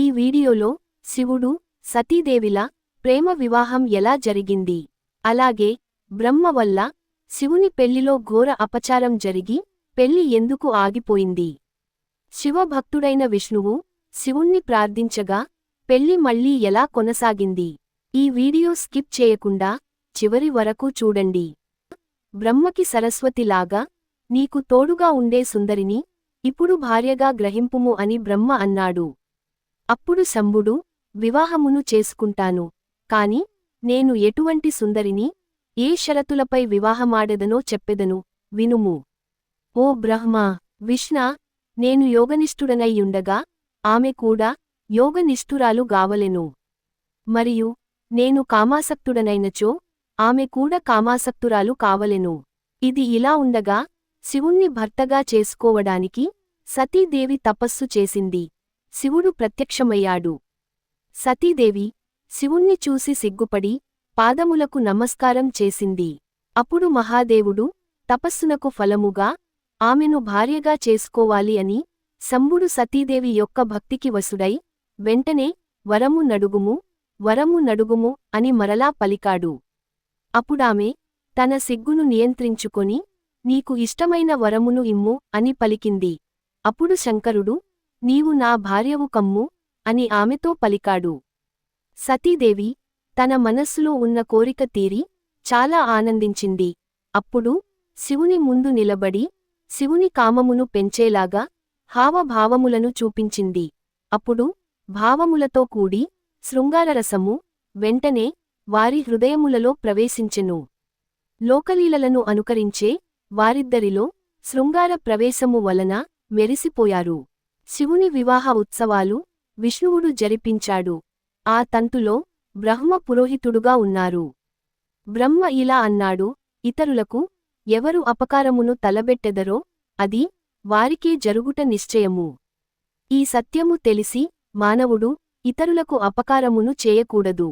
ఈ వీడియోలో శివుడు సతీదేవిల ప్రేమ వివాహం ఎలా జరిగింది? అలాగే బ్రహ్మ వల్ల శివుని పెళ్ళిలో ఘోర అపచారం జరిగి పెళ్ళి ఎందుకు ఆగిపోయింది? శివభక్తుడైన విష్ణువు శివుణ్ణి ప్రార్థించగా పెళ్ళి మళ్ళీ ఎలా కొనసాగింది? ఈ వీడియో స్కిప్ చేయకుండా చివరి వరకు చూడండి. బ్రహ్మకి సరస్వతిలాగా నీకు తోడుగా ఉండే సుందరిని ఇప్పుడు భార్యగా గ్రహింపుము అని బ్రహ్మ అన్నాడు. అప్పుడు శంభుడు వివాహమును చేసుకుంటాను. కాని నేను ఎటువంటి సుందరిని ఏ షరతులపై వివాహమాడెదనో చెప్పెదను. వినుము. ఓ బ్రహ్మ విష్ణ నేను యోగనిష్ఠుడనయ్యుండగా ఆమె కూడా యోగనిష్ఠురాలు గావలెను. మరియు నేను కామాసక్తుడనైనచో ఆమె కూడా కామాసక్తురాలు కావలెను. ఇది ఇలా ఉండగా శివుణ్ణి భర్తగా చేసుకోవడానికి సతీదేవి తపస్సు చేసింది. శివుడు ప్రత్యక్షమయ్యాడు. సతీదేవి శివుణ్ణి చూసి సిగ్గుపడి పాదములకు నమస్కారం చేసింది. అప్పుడు మహాదేవుడు తపస్సునకు ఫలముగా ఆమెను భార్యగా చేసుకోవాలి అని శంభుడు సతీదేవి యొక్క భక్తికి వసుడై వెంటనే వరము నడుగుము వరము నడుగుము అని మరలా పలికాడు. అప్పుడామె తన సిగ్గును నియంత్రించుకొని నీకు ఇష్టమైన వరమును ఇమ్ము అని పలికింది. అప్పుడు శంకరుడు నీవు నా భార్యవు కమ్ము అని ఆమెతో పలికాడు. సతీదేవి తన మనస్సులో ఉన్న కోరిక తీరి చాలా ఆనందించింది. అప్పుడు శివుని ముందు నిలబడి శివుని కామమును పెంచేలాగా హావభావములను చూపించింది. అప్పుడు భావములతో కూడి శృంగారరసము వెంటనే వారి హృదయములలో ప్రవేశించెను. లోకలీలలను అనుకరించే వారిద్దరిలో శృంగార ప్రవేశము వలన మెరిసిపోయారు. శివుని వివాహ ఉత్సవాలు విష్ణువుడు జరిపించాడు. ఆ తంతులో బ్రహ్మ పురోహితుడుగా ఉన్నారు. బ్రహ్మ ఇలా అన్నాడు ఇతరులకు ఎవరు అపకారమును తలబెట్టెదరో అది వారికే జరుగుట నిశ్చయము. ఈ సత్యము తెలిసి మానవుడు ఇతరులకు అపకారమును చేయకూడదు.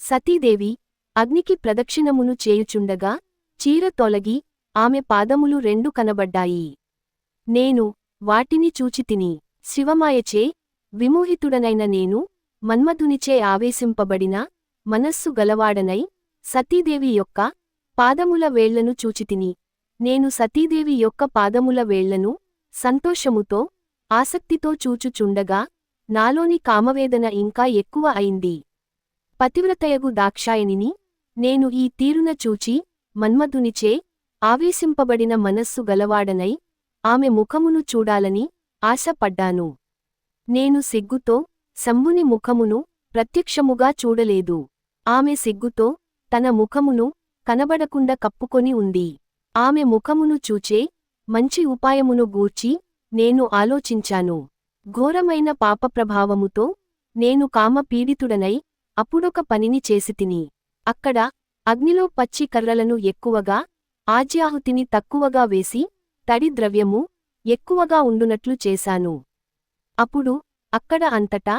సతీదేవి అగ్నికి ప్రదక్షిణమును చేయుచుండగా చీర తొలగి ఆమె పాదములు రెండు కనబడ్డాయి. నేను వాటిని చూచితిని. శివమాయచే విమోహితుడనైన నేను మన్మధునిచే ఆవేశింపబడిన మనస్సు గలవాడనై సతీదేవి యొక్క పాదముల వేళ్ళను చూచితిని. నేను సతీదేవి యొక్క పాదముల వేళ్ళను సంతోషముతో ఆసక్తితో చూచుచుండగా నాలోని కామవేదన ఇంకా ఎక్కువ అయింది. పతివ్రతయగు దాక్షాయనిని నేను ఈ తీరున చూచి మన్మధునిచే ఆవేశింపబడిన మనస్సు గలవాడనై ఆమె ముఖమును చూడాలని ఆశపడ్డాను. నేను సిగ్గుతో శంభుని ముఖమును ప్రత్యక్షముగా చూడలేదు. ఆమె సిగ్గుతో తన ముఖమును కనబడకుండా కప్పుకొని ఉంది. ఆమె ముఖమును చూచే మంచి ఉపాయమును గూర్చి నేను ఆలోచించాను. ఘోరమైన పాపప్రభావముతో నేను కామపీడితుడనై అప్పుడొక పనిని చేసితిని అక్కడ అగ్నిలో పచ్చి కర్రలను ఎక్కువగా ఆజ్యాహుతిని తక్కువగా వేసి తడి ద్రవ్యము ఎక్కువగా ఉండునట్లు చేశాను. అప్పుడు అక్కడ అంతటా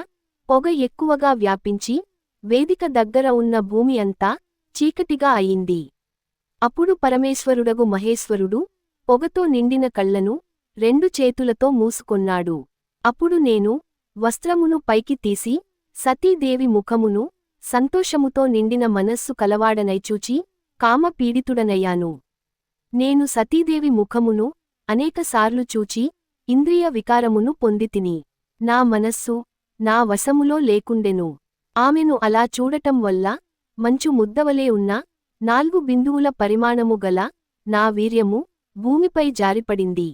పొగ ఎక్కువగా వ్యాపించి వేదిక దగ్గర ఉన్న భూమి అంతా చీకటిగా అయింది. అప్పుడు పరమేశ్వరుడగు మహేశ్వరుడు పొగతో నిండిన కళ్ళను రెండు చేతులతో మూసుకొన్నాడు. అప్పుడు నేను వస్త్రమును పైకి తీసి సతీదేవి ముఖమును సంతోషముతో నిండిన మనస్సు కలవాడనైచూచి కామపీడితుడనయ్యాను. నేను సతీదేవి ముఖమును అనేకసార్లు చూచి ఇంద్రియ వికారమును పొందితిని నా మనస్సు నా వశములో లేకుండెను. ఆమెను అలా చూడటం వల్ల మంచు ముద్దవలే ఉన్న నాలుగు బిందువుల పరిమాణము గల నా వీర్యము భూమిపై జారిపడింది.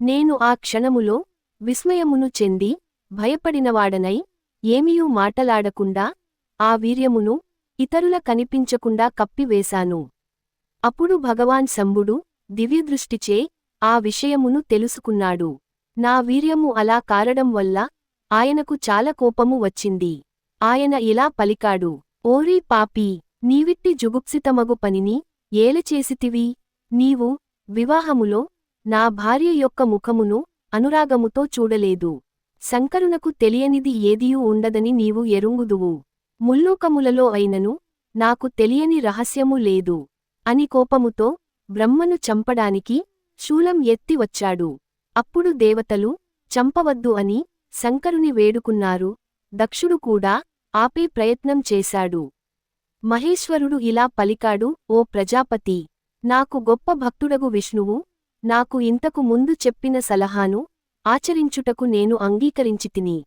నేను ఆ క్షణములో విస్మయమును చెంది భయపడినవాడనై ఏమియూ మాటలాడకుండా ఆ వీర్యమును ఇతరుల కనిపించకుండా కప్పివేశాను. అప్పుడు భగవాన్ శంభుడు దివ్యదృష్టిచే ఆ విషయమును తెలుసుకున్నాడు. నా వీర్యము అలా కారడం వల్ల ఆయనకు చాలా కోపము వచ్చింది. ఆయన ఇలా పలికాడు ఓరీ పాపీ నీవిట్టి జుగుప్సితమగు పనిని ఏలచేసితివి నీవు వివాహములో నా భార్య యొక్క ముఖమును అనురాగముతో చూడలేదు. శంకరునకు తెలియనిది ఏదియూ ఉండదని నీవు ఎరుంగుదువు. ముల్లోకములలో అయినను నాకు తెలియని రహస్యము లేదు అని కోపముతో బ్రహ్మను చంపడానికి శూలం ఎత్తి వచ్చాడు. అప్పుడు దేవతలు చంపవద్దు అని శంకరుని వేడుకున్నారు. దక్షుడు కూడా ఆపే ప్రయత్నం చేశాడు. మహేశ్వరుడు ఇలా పలికాడు ఓ ప్రజాపతి! నాకు గొప్ప భక్తుడగు విష్ణువు. నాకు ఇంతకు ముందు చెప్పిన సలహాను ఆచరించుటకు నేను అంగీకరించితిని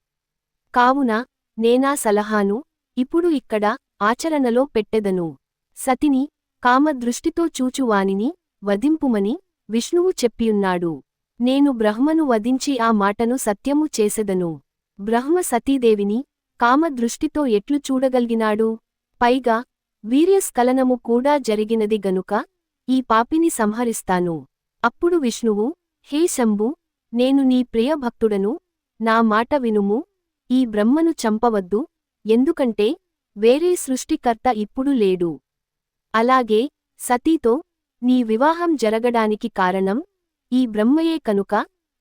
కావున నేనా సలహాను ఇప్పుడు ఇక్కడ ఆచరణలో పెట్టెదను. సతిని కామదృష్టితో చూచువానిని వధింపుమని విష్ణువు చెప్పియున్నాడు నేను బ్రహ్మను వధించి ఆ మాటను సత్యము చేసెదను. బ్రహ్మ సతీదేవిని కామదృష్టితో ఎట్లు చూడగలిగినాడు? పైగా వీర్యస్ఖలనము కూడా జరిగినది గనుక ఈ పాపిని సంహరిస్తాను. అప్పుడు విష్ణువు హే శంభు నేను నీ ప్రియభక్తుడను. నా మాట వినుము. ఈ బ్రహ్మను చంపవద్దు. ఎందుకంటే వేరే సృష్టికర్త ఇప్పుడు లేడు. అలాగే సతీతో నీ వివాహం జరగడానికి కారణం ఈ బ్రహ్మయే కనుక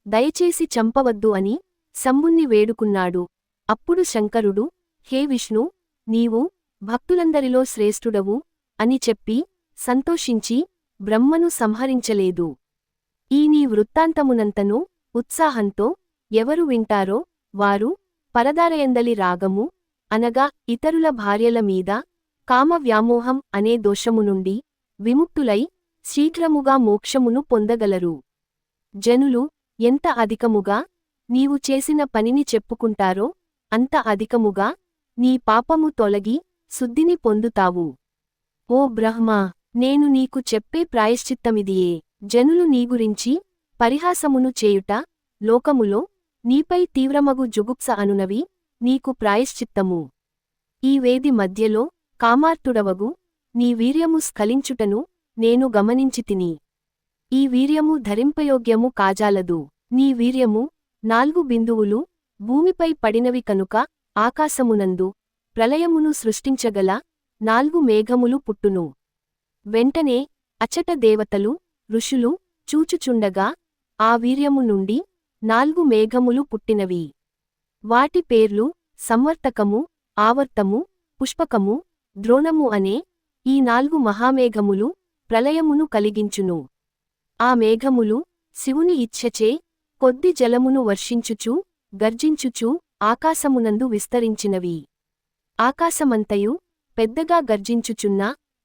దయచేసి చంపవద్దు అని శంభుణ్ణి వేడుకున్నాడు. అప్పుడు శంకరుడు హే విష్ణు నీవు భక్తులందరిలో శ్రేష్ఠుడవు అని చెప్పి సంతోషించి బ్రహ్మను సంహరించలేదు. ఈ నీ వృత్తాంతమునంతను ఉత్సాహంతో ఎవరు వింటారో వారు పరదారయందలి రాగము అనగా ఇతరుల భార్యల మీద కామ వ్యామోహం అనే దోషము నుండి విముక్తులై శీఘ్రముగా మోక్షమును పొందగలరు. జనులు ఎంత అధికముగా నీవు చేసిన పనిని చెప్పుకుంటారో అంత అధికముగా నీ పాపము తొలగి శుద్ధిని పొందుతావు. ఓ బ్రహ్మా నేను నీకు చెప్పే ప్రాయశ్చిత్తమిదియే. జనులు నీ గురించి పరిహాసమును చేయుట లోకములో నీపై తీవ్రమగు జుగుప్స అనునవి నీకు ప్రాయశ్చిత్తము. ఈ వేది మధ్యలో కామార్తుడవగు నీ వీర్యము స్ఖలించుటను నేను గమనించితిని ఈ వీర్యము ధరింపయోగ్యము కాజాలదు. నీ వీర్యము నాల్గు బిందువులు భూమిపై పడినవి కనుక ఆకాశమునందు ప్రళయమును సృష్టించగల నాల్గు మేఘములు పుట్టును. వెంటనే అచట దేవతలు ఋషులు చూచుచుండగా ఆ వీర్యము నుండి నాల్గు మేఘములు పుట్టినవి. వాటి పేర్లు సంవర్తకము ఆవర్తము పుష్పకము ద్రోణము అనే ఈ నాలుగు మహామేఘములు ప్రళయమును కలిగించును. ఆ మేఘములు శివుని ఇచ్ఛచే కొద్ది జలమును వర్షించుచూ గర్జించుచూ ఆకాశమునందు విస్తరించినవి. ఆకాశమంతయు పెద్దగా గర్జించుచున్న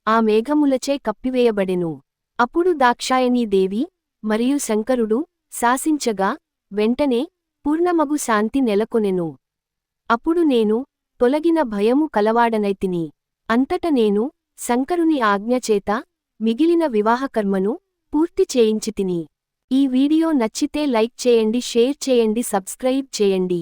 ఆ మేఘములచే కప్పివేయబడెను. అప్పుడు దాక్షాయణీదేవి మరియు శంకరుడు శాసించగా వెంటనే పూర్ణమగు శాంతి నెలకొనెను. అప్పుడు నేను తొలగిన భయము కలవాడనైతిని. అంతట నేను శంకరుని ఆజ్ఞచేత మిగిలిన వివాహకర్మను పూర్తి చేయించితిని ఈ వీడియో నచ్చితే లైక్ చేయండి షేర్ చేయండి సబ్స్క్రైబ్ చేయండి.